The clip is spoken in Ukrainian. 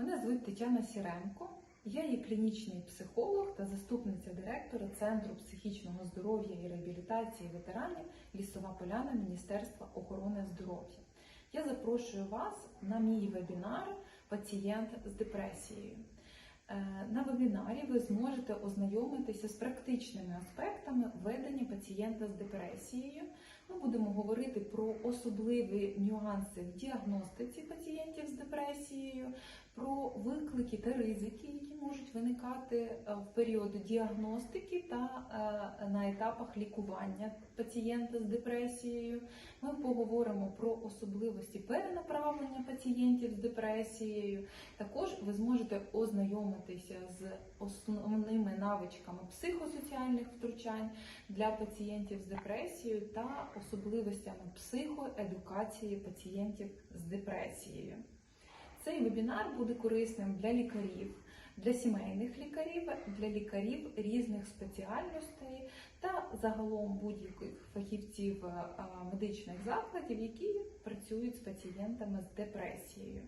Мене звуть Тетяна Сіренко. Я є клінічний психолог та заступниця директора Центру психічного здоров'я і реабілітації ветеранів Лісова Поляна Міністерства охорони здоров'я. Я запрошую вас на мій вебінар Пацієнт з депресією. Е, На вебінарі ви зможете ознайомитися з практичними аспектами ведення пацієнта з депресією. Ми будемо говорити про особливі нюанси в діагностиці пацієнтів з депресією, про виклики та ризики, які можуть виникати е, в період діагностики та е, на етапах лікування пацієнта з депресією. Ми поговоримо про особливості перенаправлення пацієнтів з депресією. Також ви зможете ознайомитися з основними навичками психосоціальних втручань для пацієнтів з депресією та особливостями психоедукації пацієнтів з депресією. Цей вебінар буде корисним для лікарів, для сімейних лікарів, для лікарів різних спеціальностей та загалом будь-яких фахівців е, медичних закладів, які працюють з пацієнтами з депресією.